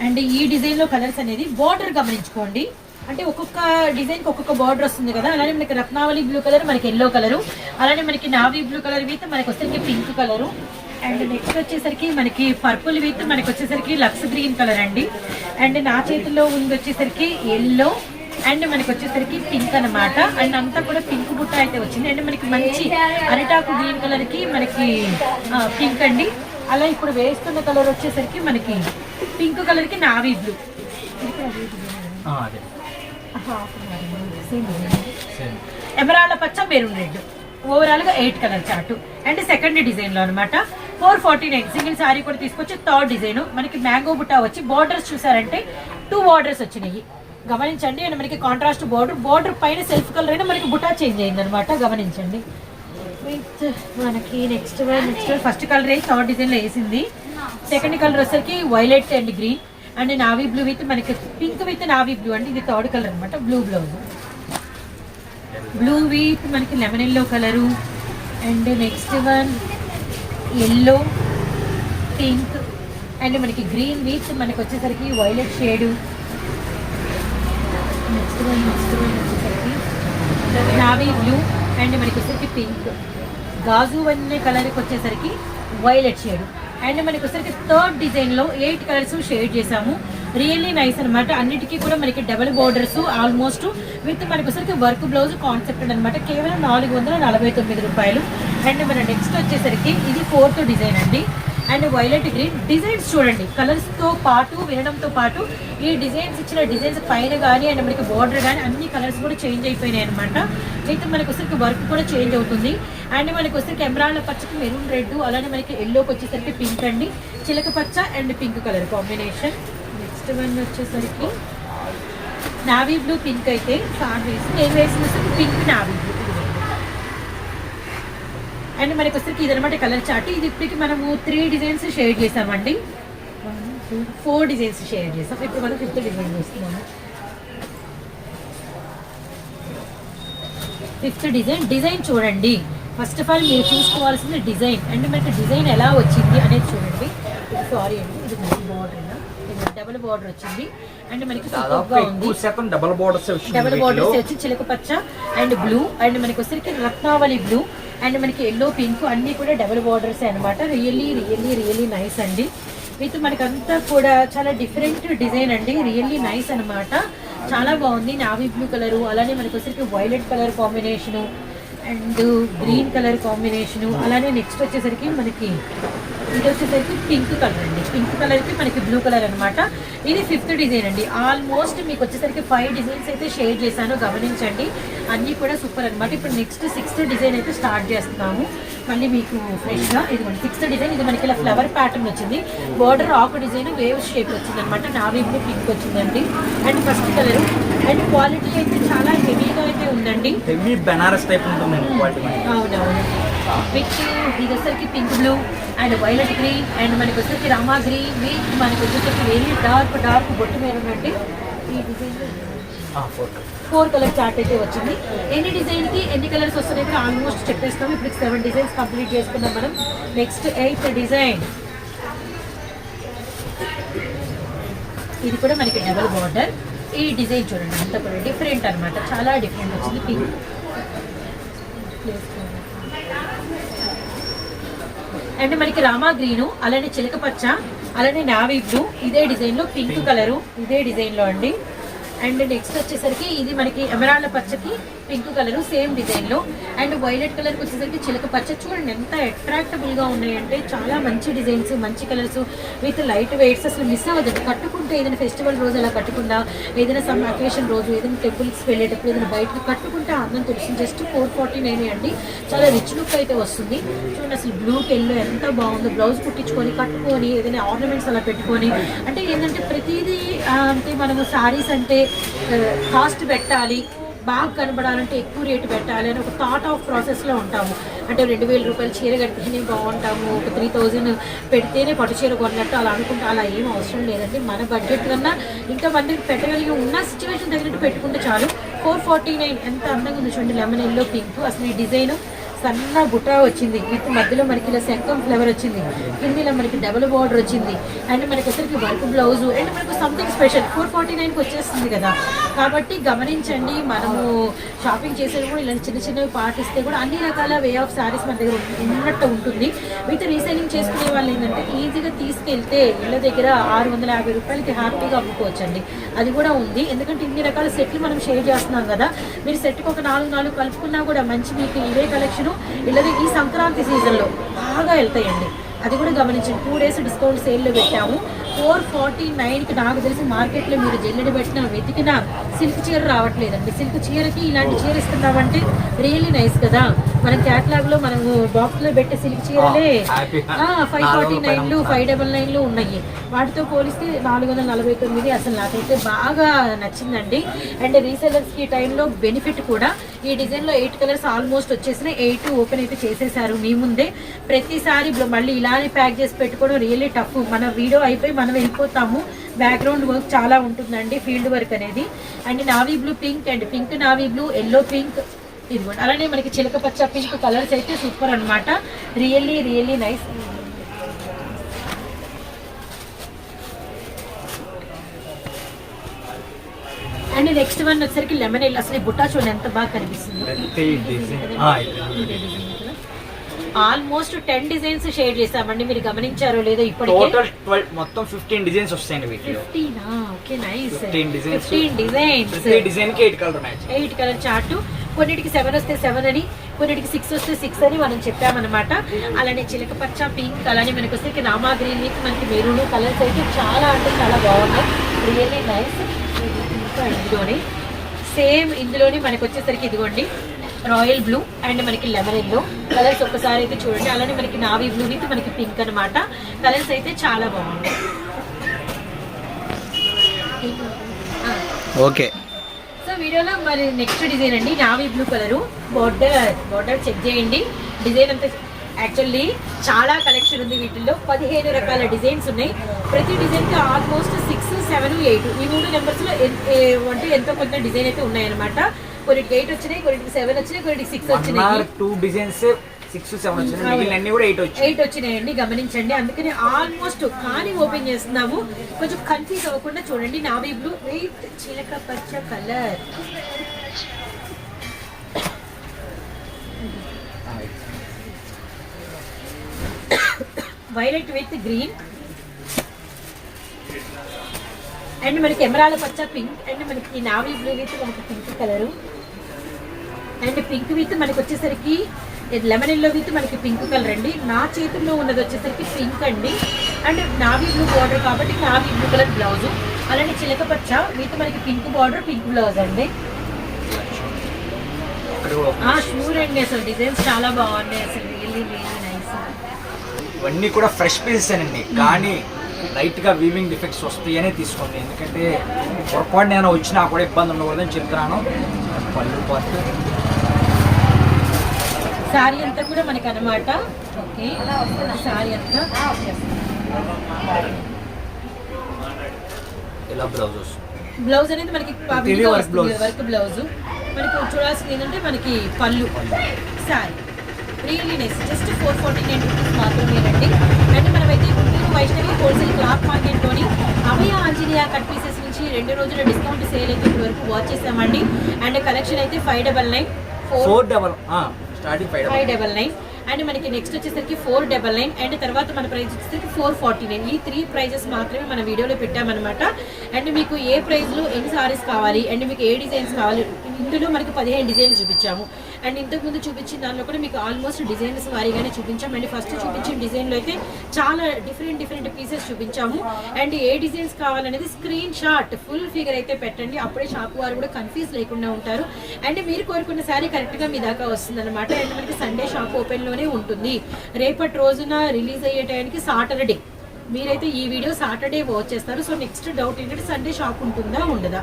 అండ్ ఈ డిజైన్లో కలర్స్ అనేది బార్డర్ గమనించుకోండి. అంటే ఒక్కొక్క డిజైన్కి ఒక్కొక్క బార్డర్ వస్తుంది కదా. అలానే మనకి రత్నావళి బ్లూ కలర్ మనకి ఎల్లో కలర్ అలానే మనకి నావీ బ్లూ కలర్ విత్ మనకి వచ్చేసరికి పింక్ కలర్ అండ్ నెక్స్ట్ వచ్చేసరికి మనకి పర్పుల్ విత్ మనకి వచ్చేసరికి లక్స్ గ్రీన్ కలర్ అండి. అండ్ నా చేతిలో ఉంది వచ్చేసరికి ఎల్లో అండ్ మనకి వచ్చేసరికి పింక్ అన్నమాట. అండ్ అంతా కూడా పింక్ బుట్ట అయితే వచ్చింది. అండ్ మనకి మంచి అరిటాకు గ్రీన్ కలర్కి మనకి పింక్ అండి. అలా ఇప్పుడు వేస్తున్న కలర్ వచ్చేసరికి మనకి పింక్ కలర్కి నావీ బ్లూ. ఎమరాళ్ళ పచ్చ మెరూన్ రెడ్. ఓవరాల్గా eight colour chart and second డిజైన్లో అనమాట four forty nine single sari కూడా తీసుకొచ్చి థర్డ్ డిజైన్. మనకి మ్యాంగో బుట్టా వచ్చి బోర్డర్స్ చూసారంటే టూ బోర్డర్స్ వచ్చినాయి. గమనించండి అండ్ మనకి కాంట్రాస్ట్ బోర్డర్ బోర్డర్ పైన సెల్ఫ్ కలర్ అయినా మనకి బుటా చేంజ్ అయింది అనమాట గమనించండి. విత్ మనకి నెక్స్ట్ నెక్స్ట్ ఫస్ట్ కలర్ వేసి థర్డ్ డిజైన్లో వేసింది. సెకండ్ కలర్ వచ్చేసరికి violet and green and navy blue with మనకి పింక్ విత్ నావీ బ్లూ అండి ఇది థర్డ్ కలర్ అనమాట బ్లూ బ్లౌజ్ బ్లూ విత్ మనకి lemon yellow colour and next one yellow pink and మనకి గ్రీన్ విత్ మనకి వచ్చేసరికి violet shade next one next one వచ్చేసరికి navy blue and మనకి వచ్చేసరికి పింక్. గాజు అనే కలర్కి వచ్చేసరికి వైలెట్ షేడ్ అండ్ మనకి వచ్చేసరికి థర్డ్ డిజైన్లో ఎయిట్ కలర్స్ షేడ్ చేసాము రియల్లీ నైస్ అనమాట అన్నిటికీ కూడా మనకి డబుల్ బోర్డర్స్ ఆల్మోస్ట్ విత్ మనకి వచ్చరికి వర్క్ బ్లౌజ్ కాన్సెప్ట్ అనమాట కేవలం నాలుగు వందల నలభై తొమ్మిది రూపాయలు. అండ్ మన నెక్స్ట్ వచ్చేసరికి ఇది ఫోర్త్ డిజైన్ అండి. అండ్ వైలెట్ గ్రీన్ డిజైన్స్ చూడండి. కలర్స్తో పాటు వినడంతో పాటు ఈ డిజైన్స్ ఇచ్చిన డిజైన్స్ పైన కానీ అండ్ మనకి బార్డర్ కానీ అన్ని కలర్స్ కూడా చేంజ్ అయిపోయినాయి అనమాట అయితే మనకి వచ్చేసరికి వర్క్ కూడా చేంజ్ అవుతుంది. అండ్ మనకి వచ్చేసరికి ఎమరాళ్ళ పచ్చకి మెరూన్ రెడ్ అలానే మనకి ఎల్లోకి వచ్చేసరికి పింక్ అండి. చిలక పచ్చ and pink colour combination next one వచ్చేసరికి నావీ బ్లూ పింక్ అయితే సార్ వేసి నేను వేసిన పింక్ నావీ బ్లూ. అండ్ మనకి వచ్చరికి ఇదనమాట కలర్ చార్ట్. ఇది ఇప్పటికి మనము త్రీ డిజైన్స్ షేర్ చేసామండి. ఫోర్ డిజైన్స్ షేర్ చేసాం. ఇప్పుడు మనం ఫిఫ్త్ డిజైన్ చేస్తున్నాము. ఫిఫ్త్ డిజైన్ డిజైన్ చూడండి. ఫస్ట్ ఆఫ్ ఆల్ మీరు చూసుకోవాల్సింది డిజైన్ అండ్ మనకి డిజైన్ ఎలా వచ్చింది అనేది చూడండి. సారీ అండి ఇది బార్డర్ డబుల్ బార్డర్ వచ్చింది. అండ్ మనకి డబల్ బోర్డర్స్ డబుల్ బార్డర్స్ వచ్చి చిలక పచ్చ అండ్ బ్లూ అండ్ మనకి వచ్చరికి రత్నావళి బ్లూ అండ్ మనకి ఎల్లో పింక్ అన్ని కూడా డబుల్ బార్డర్స్ అన్నమాట. రియల్లీ రియల్లీ రియల్లీ నైస్ అండి. విత్ మనకంతా కూడా చాలా డిఫరెంట్ డిజైన్ అండి. రియల్లీ నైస్ అన్నమాట. చాలా బాగుంది. నావీ బ్లూ కలరు అలానే మనకు వచ్చేసరికి violet colour combination and green colour combination అలానే నెక్స్ట్ వచ్చేసరికి మనకి ఇది వచ్చేసరికి పింక్ కలర్ అండి. పింక్ కలర్కి మనకి బ్లూ కలర్ అనమాట ఇది ఫిఫ్త్ డిజైన్ అండి. ఆల్మోస్ట్ మీకు వచ్చేసరికి ఫైవ్ డిజైన్స్ అయితే షేర్ చేశాను గమనించండి. అన్నీ కూడా సూపర్ అన్నమాట. ఇప్పుడు నెక్స్ట్ సిక్స్త్ డిజైన్ అయితే స్టార్ట్ చేస్తున్నాము. మళ్ళీ మీకు ఫ్రెష్గా ఇది మన సిక్స్త్ డిజైన్ ఇది మనకి ఇలా ఫ్లవర్ ప్యాటర్న్ వచ్చింది. బార్డర్ ఆకు డిజైన్ వేవ్ షేప్ వచ్చింది అనమాట నావీ బ్లూ పింక్ వచ్చిందండి. And first colour and quality అయితే చాలా హెవీగా అయితే ఉందండి. హెవీ బెనారస్ టైప్ ఉంటుందండి క్వాలిటీ అవునవును. విత్ ఇది వచ్చరికి pink blue and violet green and మనకి వచ్చరికి రామా గ్రీన్ విత్ మనకి వచ్చేసరికి వెరీ డార్క్ డార్క్ బొట్టు మీద ఉన్నట్టు ఈ డిజైన్ ఫోర్ కలర్. చార్ట్ అయితే వచ్చింది. ఎన్ని డిజైన్కి ఎన్ని కలర్స్ వస్తున్నాయి ఆల్మోస్ట్ చెప్పేస్తాం ఇప్పుడు సెవెన్ డిజైన్స్ కంప్లీట్ చేసుకున్నాం మనం. Next eighth design. ఇది కూడా మనకి డబల్ బార్డర్. ఈ డిజైన్ చూడండి అంతా కూడా డిఫరెంట్ అన్నమాట. చాలా డిఫరెంట్ వచ్చింది పింక్ అండ్ మనకి రామా గ్రీను అలానే చిలక పచ్చ అలానే నావీ బ్లూ ఇదే డిజైన్లో పింక్ కలరు ఇదే డిజైన్లో అండి. అండ్ నెక్స్ట్ వచ్చేసరికి ఇది మనకి ఎమరాళ్ళ పచ్చకి పింక్ కలర్ సేమ్ డిజైన్లో. అండ్ వైలెట్ కలర్ వచ్చేసరికి చిలక పచ్చ. చూడండి ఎంత అట్రాక్టబుల్గా ఉన్నాయంటే చాలా మంచి డిజైన్స్ మంచి కలర్స్. విత్ లైట్ వెయిట్స్ అసలు మిస్ అవ్వదండి. కట్టుకుంటే ఏదైనా ఫెస్టివల్ రోజు అలా కట్టుకున్నా ఏదైనా సమ్ అకేషన్ రోజు ఏదైనా టెంపుల్స్ వెళ్ళేటప్పుడు ఏదైనా బయటకు కట్టుకుంటే అందం తెలుస్తుంది. జస్ట్ ఫోర్ ఫార్టీ నైన్ అండి. చాలా రిచ్ లుక్ అయితే వస్తుంది. చూడండి అసలు బ్లూకి ఎల్లో ఎంత బాగుందో. బ్లౌజ్ కుట్టించుకొని కట్టుకొని ఏదైనా ఆర్నమెంట్స్ అలా పెట్టుకొని. అంటే ఏంటంటే ప్రతిదీ అంటే మనము సారీస్ అంటే కాస్ట్ పెట్టాలి బాగా కనబడాలంటే ఎక్కువ రేటు పెట్టాలి అని ఒక థాట్ ఆఫ్ ప్రాసెస్లో ఉంటాము. అంటే రెండు వేల రూపాయలు చీర కడితేనే బాగుంటాము ఒక త్రీ థౌజండ్ పెడితేనే పట్టు చీర కొన్నట్టు అలా అనుకుంటే. అలా ఏం అవసరం లేదండి. మన బడ్జెట్ కన్నా ఇంకా మందికి పెట్టగలిగి ఉన్న సిచ్యువేషన్ తగినట్టు పెట్టుకుంటే చాలు. ఫోర్ ఫార్టీ నైన్ ఎంత అందంగా ఉంది చూడండి లెమన్ ఎల్లో పింక్ అసలు ఈ డిజైన్ సన్న బుట్ట వచ్చింది. విత్ మధ్యలో మనకి ఇలా శంఖం ఫ్లేవర్ వచ్చింది. కిందిలో మనకి డబుల్ బార్డర్ వచ్చింది. అండ్ మనకి అసలుకి వర్క్ బ్లౌజ్ అండ్ మనకు సంథింగ్ స్పెషల్ ఫోర్ ఫార్టీ నైన్కి వచ్చేస్తుంది కదా. కాబట్టి గమనించండి మనము షాపింగ్ చేసేటప్పుడు ఇలాంటి చిన్న చిన్నవి పాటిస్తే కూడా అన్ని రకాల వే ఆఫ్ శారీస్ మన దగ్గర ఉన్నట్టు ఉంటుంది. విత్ రీసెలింగ్ చేసుకునే వాళ్ళు ఏంటంటే ఈజీగా తీసుకెళ్తే ఇళ్ళ దగ్గర ఆరు వందల యాభై రూపాయలకి హ్యాపీగా అమ్ముకోవచ్చండి. అది కూడా ఉంది. ఎందుకంటే ఇన్ని రకాల సెట్లు మనం షేర్ చేస్తున్నాం కదా. మీరు సెట్కి ఒక నాలుగు నాలుగు కలుపుకున్నా కూడా మంచి మీకు ఇవే కలెక్షన్ ఇళ్ళది ఈ సంక్రాంతి సీజన్లో బాగా వెళ్తాయండి. అది కూడా గమనించండి. టూ డేస్ డిస్కౌంట్ సేల్లో పెట్టాము. ఫోర్ ఫార్టీ నైన్కి నాకు తెలిసి మార్కెట్లో మీరు జల్లెడ పెట్టిన వెతికినా సిల్క్ చీర రావట్లేదండి. సిల్క్ చీరకి ఇలాంటి చీర ఇస్తున్నామంటే రియల్లీ నైస్ కదా. మన క్యాటలాగ్లో మనము బాక్స్లో పెట్టే సిల్క్ చీరలే. ఫైవ్ ఫార్టీ నైన్లు ఫైవ్ డబల్ నైన్లు ఉన్నాయి. వాటితో పోలిస్తే నాలుగు వందల నలభై తొమ్మిది అసలు నాకైతే బాగా నచ్చిందండి. అండ్ రీసెలర్స్కి టైంలో బెనిఫిట్ కూడా ఈ డిజైన్లో ఎయిట్ కలర్స్ ఆల్మోస్ట్ వచ్చేసినాయి. ఎయిట్ ఓపెన్ అయితే చేసేసారు మీ ముందే. ప్రతిసారి మళ్ళీ ఇలానే ప్యాక్ చేసి పెట్టుకోవడం రియల్లీ టఫ్ మన వీడియో అయిపోయి మనం వెళ్ళిపోతాము. బ్యాక్గ్రౌండ్ వర్క్ చాలా ఉంటుందండి ఫీల్డ్ వర్క్ అనేది. And navy blue pink and pink navy blue yellow pink ఇదిగోండి. అలానే మనకి చిలక పచ్చ పింక్ కలర్స్ అయితే సూపర్ అన్నమాట. Really really nice and next one వచ్చేసరికి లెమన్ ఎల్ అసలు బుట్టా చూడండి ఎంత బాగా కనిపిస్తుందో. ఆల్మోస్ట్ టెన్ డిజైన్స్ షేర్ చేసామండి మీరు గమనించారో లేదో ఇప్పటికే. టోటల్ మొత్తం ఫిఫ్టీన్ డిజైన్స్ వస్తాయండి వీటిలో. ఫిఫ్టీనా okay nice 15 designs. Fifteen designs ప్రతి డిజైన్కి colour match eight colour chart కొన్నిటికి సెవెన్ వస్తే సెవెన్ అని కొన్నిటికి సిక్స్ వస్తే సిక్స్ అని మనం చెప్పామన్నమాట. అలానే చిలక పచ్చ పింక్ అలానే మనకి వస్తే రామా గ్రీన్ విత్ మనకి మెరూన్ కలర్స్ అయితే చాలా అంటే చాలా బాగున్నాయి. రియల్లీ నైస్ ఇందులోనే. సేమ్ ఇందులోనే మనకు వచ్చేసరికి ఇదిగోండి రాయల్ బ్లూ అండ్ మనకి లెమన్ ఎల్లో కలర్స్ ఒకసారి అయితే చూడండి. అలానే మనకి నావీ బ్లూ విత్ మనకి పింక్ అనమాట కలర్స్ అయితే చాలా బాగున్నాయి. ఓకే వీడియోలో మరి నెక్స్ట్ డిజైన్ అండి. Navy blue colour border border check చేయండి. డిజైన్ అంతా యాక్చువల్లీ చాలా కలెక్షన్ ఉంది వీటిల్లో. పదిహేను రకాల డిజైన్స్ ఉన్నాయి. ప్రతి డిజైన్కి ఆల్మోస్ట్ సిక్స్ సెవెన్ ఎయిట్ ఈ మూడు నెంబర్స్లో ఎన్- ఏ- అంటే ఎంతో కొంత డిజైన్ అయితే ఉన్నాయన్నమాట. కొన్నిటికి ఎయిట్ వచ్చినాయి కొన్నిటికి సెవెన్ వచ్చినాయి కొన్నిటికి సిక్స్ వచ్చినాయి. టూ డిజైన్స్ సిక్స్ సెవెన్ వచ్చింది మిగిలిన అన్ని కూడా ఎయిట్ వచ్చి ఎయిట్ వచ్చినాయండి గమనించండి. అందుకని ఆల్మోస్ట్ కానీ ఓపెన్ చేస్తున్నాము. కొంచెం కన్ఫ్యూజ్ అవ్వకుండా చూడండి. నావీ బ్లూ వెయిట్ చిలక పచ్చ colour. Violet with green. And మనకి ఎమరాల పచ్చ పింక్ అండ్ మనకి నావీ బ్లూ విత్ మనకి pink colour. And pink with మనకి వచ్చేసరికి లెమన్ ఎల్లో విత్ మనకి పింక్ కలర్ అండి. నా చేతుల్లో ఉన్నది వచ్చేసరికి పింక్ అండి. అండ్ నావీ బ్లూ బార్డర్ కాబట్టి నావీ బ్లూ కలర్ బ్లౌజ్ అలానే చిలక పచ్చ విత్ మనకి పింక్ బార్డర్ పింక్ బ్లౌజ్ అండి. షూర్ అండి అసలు డిజైన్స్ చాలా బాగున్నాయి అసలు. రియల్లీ రియల్లీ నైస్ ఇవన్నీ కూడా ఫ్రెష్ పీసెస్ అండి కానీ లైట్గా వీవింగ్ డిఫెక్ట్స్ వస్తాయనే తీసుకోండి. ఎందుకంటే పొరపాటు నేను వచ్చినా కూడా ఇబ్బంది ఉండకూడదని చెప్తున్నాను. పళ్ళు పాటు శారీ అంతా కూడా మనకి అనమాట ఓకే. శారీ అంతా. బ్లౌజ్ అనేది మనకి. Work blouse. మనకి చూడాల్సింది ఏంటంటే మనకి పళ్ళు. Sari really nice just four forty nine rupees మాత్రమేనండి అండ్. మనమైతే గుంటూరు వైష్ణవి హోల్సేల్ క్లాత్ మార్కెట్లోని అభయ ఆంజనేయ కట్ పీసెస్ నుంచి రెండు రోజుల డిస్కౌంట్ సేల్ అయితే ఇప్పటి వరకు వాచ్ చేసామండి. అండ్ కలెక్షన్ అయితే five double nine four four double starting five five double double nine and మనకి నెక్స్ట్ వచ్చేసరికి ఫోర్ డబల్ నైన్ అండ్ తర్వాత మన ప్రైస్ వచ్చేసరికి ఫోర్ ఫార్టీ నైన్ ఈ త్రీ ప్రైజెస్ మాత్రమే మన వీడియోలో పెట్టామన్నమాట. అండ్ మీకు ఏ ప్రైస్లో ఎన్ని సారీస్ కావాలి? అండ్ మీకు ఏ డిజైన్స్ కావాలి? ఇందులో మనకి పదిహేను డిజైన్స్ చూపించాము. అండ్ ఇంతకుముందు చూపించిన దానిలో కూడా మీకు ఆల్మోస్ట్ డిజైన్స్ వారీగానే చూపించాం. అండ్ ఫస్ట్ చూపించిన డిజైన్లో అయితే చాలా డిఫరెంట్ డిఫరెంట్ పీసెస్ చూపించాము. అండ్ ఏ డిజైన్స్ కావాలనేది స్క్రీన్ షాట్ ఫుల్ ఫిగర్ అయితే పెట్టండి. అప్పుడే షాప్ వారు కూడా కన్ఫ్యూజ్ లేకుండా ఉంటారు. అండ్ మీరు కోరుకున్న శారీ కరెక్ట్గా మీ దాకా వస్తుంది అనమాట అండ్ మనకి సండే షాప్ ఓపెన్లోనే ఉంటుంది. రేపటి రోజున రిలీజ్ అయ్యే టైంకి సాటర్డే మీరైతే ఈ వీడియో సాటర్డే వాచ్ చేస్తారు. సో నెక్స్ట్ డౌట్ ఏంటంటే సండే షాప్ ఉంటుందా ఉండదా?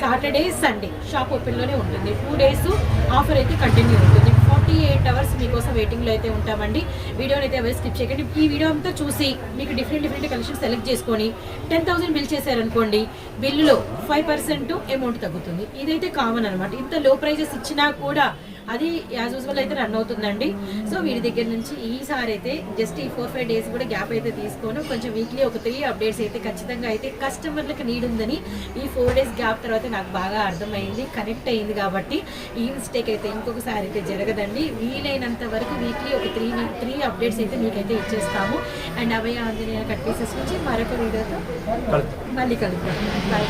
సాటర్డే సండే షాప్ ఓపెన్లోనే ఉంటుంది. టూ డేస్ ఆఫర్ అయితే కంటిన్యూ ఉంటుంది. ఫార్టీ ఎయిట్ అవర్స్ మీకోసం వెయిటింగ్లో అయితే ఉంటామండి. వీడియోని అయితే ఎవరు స్కిప్ చేయకండి. ఈ వీడియో అంతా చూసి మీకు డిఫరెంట్ డిఫరెంట్ కలెక్షన్ సెలెక్ట్ చేసుకొని టెన్ థౌసండ్ బిల్ చేశారనుకోండి బిల్లులో ఫైవ్ పర్సెంట్ అమౌంట్ తగ్గుతుంది. ఇదైతే కామన్ అనమాట ఇంత లో ప్రైజెస్ ఇచ్చినా కూడా అది యాజ్ యూజువల్ అయితే రన్ అవుతుందండి. సో వీడి దగ్గర నుంచి ఈసారి అయితే జస్ట్ ఈ ఫోర్ ఫైవ్ డేస్ కూడా గ్యాప్ అయితే తీసుకొని కొంచెం వీక్లీ ఒక త్రీ అప్డేట్స్ అయితే ఖచ్చితంగా అయితే కస్టమర్లకు నీడ్ ఉందని ఈ ఫోర్ డేస్ గ్యాప్ తర్వాత నాకు బాగా అర్థమైంది కనెక్ట్ అయింది కాబట్టి ఈ మిస్టేక్ అయితే ఇంకొకసారి అయితే జరగదండి. వీలైనంత వరకు వీక్లీ ఒక త్రీ త్రీ అప్డేట్స్ అయితే మీకైతే ఇచ్చేస్తాము. And Abhaya Anjaneya cut pieces నుంచి మరొక వీడియోతో మళ్ళీ కలుద్దాం. బాయ్